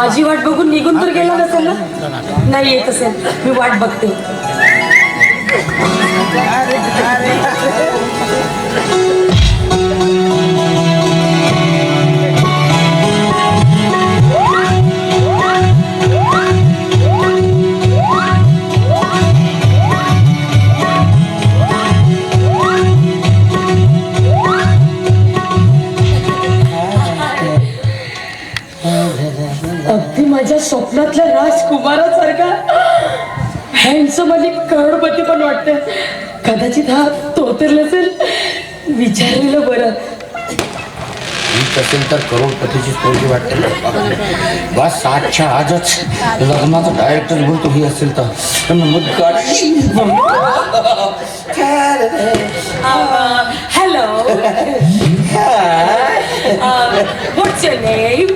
माझी वाट बघून निघून तर गेला नसेल ना? नाही येत असेल. मी वाट बघते. स्वप्नातल्या राजकुमारासारखा. हँडसम आणि करोडपती पण वाटते कदाचित हा तो तर नसेल. विचारलेलं बरं. हीच असेल तर करोडपतीची पोरगी वाटते बस आजच्या आजच लग्नाचा डायरेक्टर बोलतो ही असेल तर. हॅलो व्हॉट्स युअर नेम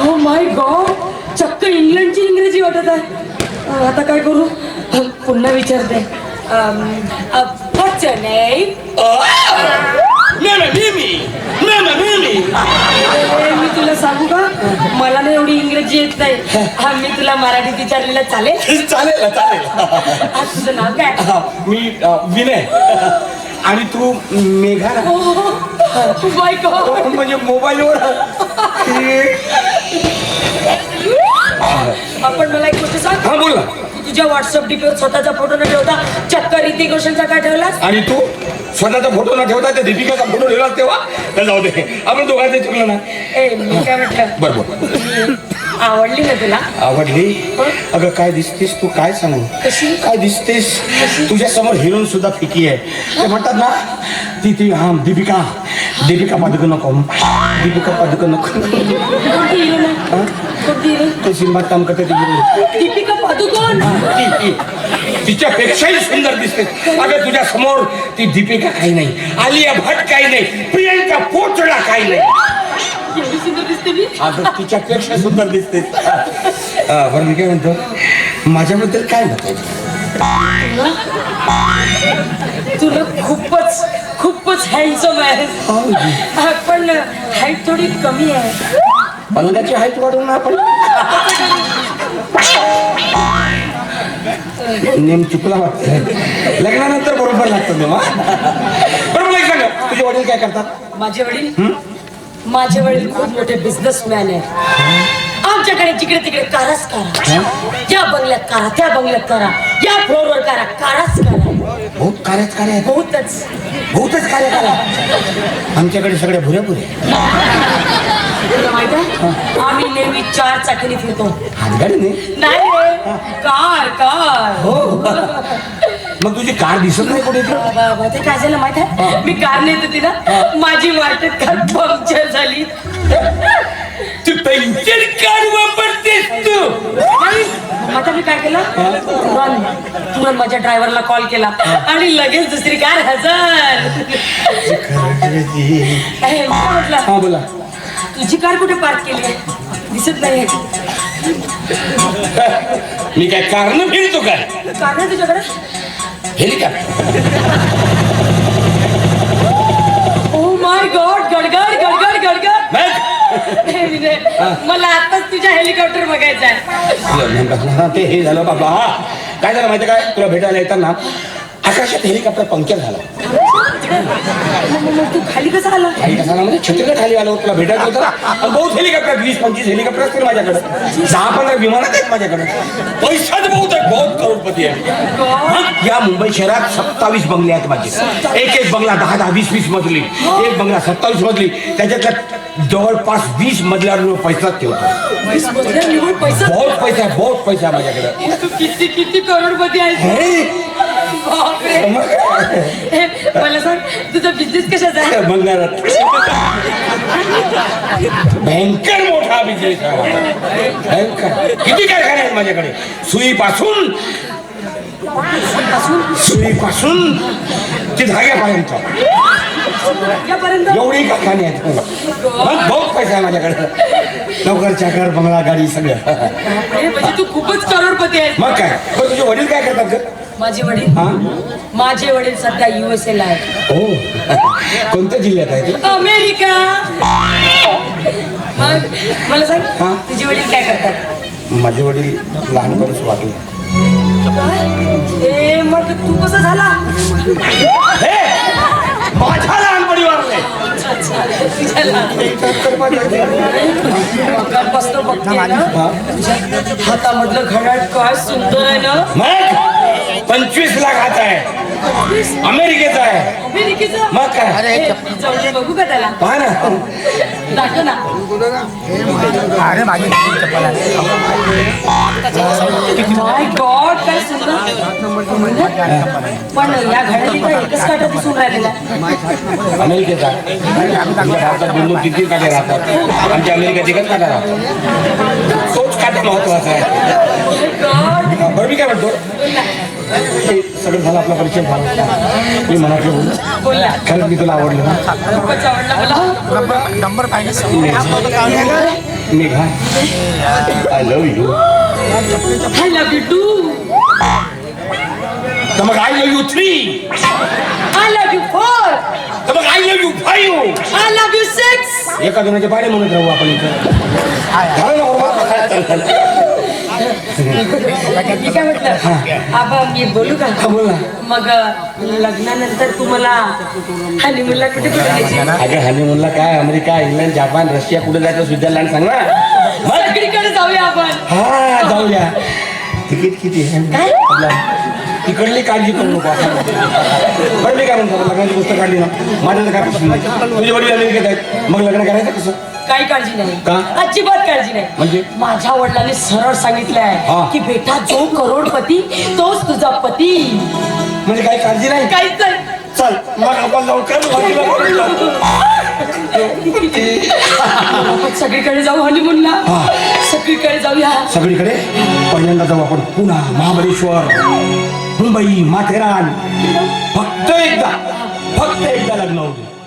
हो माय गॉड चक्क इंग्लंडची इंग्रजी वाटत आहे. आता काय करू? पुन्हा विचारते. मी तुला सांगू का? मला ना एवढी इंग्रजी येत नाही. हा, मी तुला मराठीत विचारलेलं चालेल? चालेल चालेल. तुझं नाव काय? मी विनय. आणि तू मेघा ना? गॉड म्हणजे मोबाईलवर आपण मला एक गोष्ट सांग. हा बोल ना. तू तुझ्या व्हॉट्सअप डीपीवर स्वतःचा फोटो न ठेवता चक्क ऋतिक रोशनचा काय ठेवलास आणि तू स्वतःचा फोटो न ठेवता त्या दीपिकाचा फोटो ठेवला तेव्हा? तर जाऊ दे. आपण दोघांचे चुकलं ना. ए मी काय म्हटलं? बरोबर आवडली ना तुला? आवडली? अगं काय दिसतेस तू? काय सांगू? कशी? काय दिसतेस? तुझ्या समोर हिरोईन सुद्धा फिकी आहे. ते म्हणतात ना ती ती हा दीपिका. दीपिका पादुकन नको. दीपिका पादुकन नको. ते सिनेमात काम करते ती हिरोईन. दीपिका पादुकोण. तिच्यापेक्षाही सुंदर दिसते. अगं तुझ्या समोर ती दीपिका काही नाही. आलिया भट काही नाही. प्रियंका पोचडा काही नाही. दिसते मी? तिच्यापेक्षा सुंदर दिसते. बरं मी काय म्हणतो माझ्याबद्दल काय तुला खूपच खूपच हँडसम आहे. हा, पण हाईट थोडी कमी आहे. पलंगाची हाईट वाढवून ना आपण. नेम चुकला वाटतं लग्नानंतर बरोबर लागतं नेम हा? बरं मला एक सांग तुझे वडील काय करतात? माझे वडील? माझे वडील खूप मोठे बिझनेसमॅन आहे आमच्याकडे जिकडे तिकडे कारच करा. या बंगल्यात करा त्या बंगल्यात करा. या फ्लोअरवर करा कारच करा. बहुत कार्यात कार्य आहे बहुतच. बहुतच कार्य करा. आमच्याकडे सगळ्या भुऱ्या भुऱ्या तुला माहीत आहे? आम्ही नेहमी चार चाकीने फिरतो. हातगाडीने नाही रे. Car car. हो. मग तुझी कार दिसत नाही कुठे इकडं? बाबा, ते काय झालं माहीत आहे? मी कार नेत होती ना माझी वाटेत कार पंक्चर झाली. तू पंक्चर कार वापरतेस तू. नाही, आता मी काय केलं? तुरंत तुरंत माझ्या ड्रायव्हरला कॉल. केला आणि लगेच दुसरी कार हजर. ए, मी काय म्हटलं हा बोला. तुझी कार कुठे पार्क केली आहे? दिसत नाही मी काय कारनं फिरतो काय? कार नाही तुझ्याकडे? हेलिकॉप्टर. ओ माय गॉड गडगड गडगड गडगड. मला आताच तुझ्या हेलिकॉप्टर बघायचा आहे. ते हे झालं बाबा. काय झालं माहिती काय? तुला भेटायला येताना आकाशात हेलिकॉप्टर पंक्चर झाला. तू खाली कसा आला? काही कसा म्हणजे छत्रीला खाली आलो तुला भेटायचं होतं ना. आणि बहुत हेलिकॉप्टर वीस पंचवीस हेलिकॉप्टर असतील माझ्याकडे. दहा पंधरा विमानात आहेत माझ्याकडे. पैसाच बहुत आहे. बहुत करोडपती आहे. या मुंबई शहरात सत्तावीस बंगले आहेत माझे. एक एक बंगला दहा दहा वीस वीस मजली. एक बंगला सत्तावीस मजली. त्याच्यातल्या जवळपास वीस मजल्यावर मी पैसा ठेवतो. बहुत पैसा आहे बहुत पैसा आहे माझ्याकडे. किती किती करोडपती आहे बापरे. काय? मला सांग तुझा बिझनेस कशाचा आहे? बंगारात भयंकर मोठा बिझनेस आहे. भयंकर. किती कारखाने आहेत माझ्याकडे? सुईपासून सुईपासून? ते धाग्यापर्यंत. यापर्यंत एवढी कारखाने आहेत. बहुत पैसा आहे माझ्याकडे. नोकर चाकर बंगला गाडी सगळं. म्हणजे तू खूपच करोडपती आहे मग काय? पण तुझे वडील काय करतात माझे वडील? हा? माझे वडील सध्या युएसए ला आहेत. हो. कोणत्या जिल्ह्यात आहे ते? अमेरिका! मग मला सांग हा? तुझे वडील काय करतात? माझे वडील लहानपणीच वाटले ए मग तू कसं झाला? माझ्या लहानपणी वारले तुझ्या लहानपणापासून बघते ना. हा? तुझ्या हातामधलं घड्याळ काय सुंदर आहे ना? मग? पंचवीस लाख हात आहे. अमेरिकेचा आहे. मग काय? ए, जाऊन बघू का त्याला? पहा ना. दाखव ना. अरे माझी चप्पल आहे माय गॉड काय सुंदर. पण या घड्याळी काय एकच काटा दिसून राहिलेला अमेरिकेचा. आमच्या भारतात तीन तीन काटे राहतात? आमच्या अमेरिकेत एकच काटा राहतो. तोच काटा महत्त्वाचा आहे. बरं मी काय म्हणतो? सगळं झालं आपला परिचय झाला. मी मनातलं बोलू खरंच मी तुला आवडलं ना? नंबर पाहिजे Megha I love you I love you two तर मग I love you three I love you four तर मग I love you five I love you six एका दोनाचे पाडे म्हणत राहू आपण इथं. झालं ना बरोबर? मी काय म्हटलं? आबा मी बोलू का? बोल मग लग्नानंतर तुम्हाला हनीमूनला कुठे कुठे जायची? अगं हनीमूनला काय? अमेरिका इंग्लंड जपान रशिया कुठे जायचं? स्वित्झर्लंड सांग ना. मग सगळीकडे जाऊया आपण. हा जाऊया. तिकीट किती आहे? काय? आपला तिकडली काळजी करू नको असं बरं मी काय म्हणतो? लग्नाची पुस्तक काढली ना. माझं तर काय प्रश्न नाही. तुझे वडील अमेरिकेत आहेत. मग लग्न करायचं कसं? काही काळजी नाही. का? अजिबात काळजी नाही. म्हणजे? माझ्या वडिलांनी सरळ सांगितलंय हा. की बेटा जो करोडपती तोच तुझा पती. म्हणजे काही काळजी नाही? काहीच नाही. चल मग आपण जाऊ. कर लग्न करून जाऊ. आपण सगळीकडे जाऊ हनीमूनला हा. सगळीकडे जाऊया. सगळीकडे? पहिल्यांदा जाऊ आपण पुन्हा महाबळेश्वर. मुंबई माथेरान. फक्त एकदा फक्त एकदा लग्न होते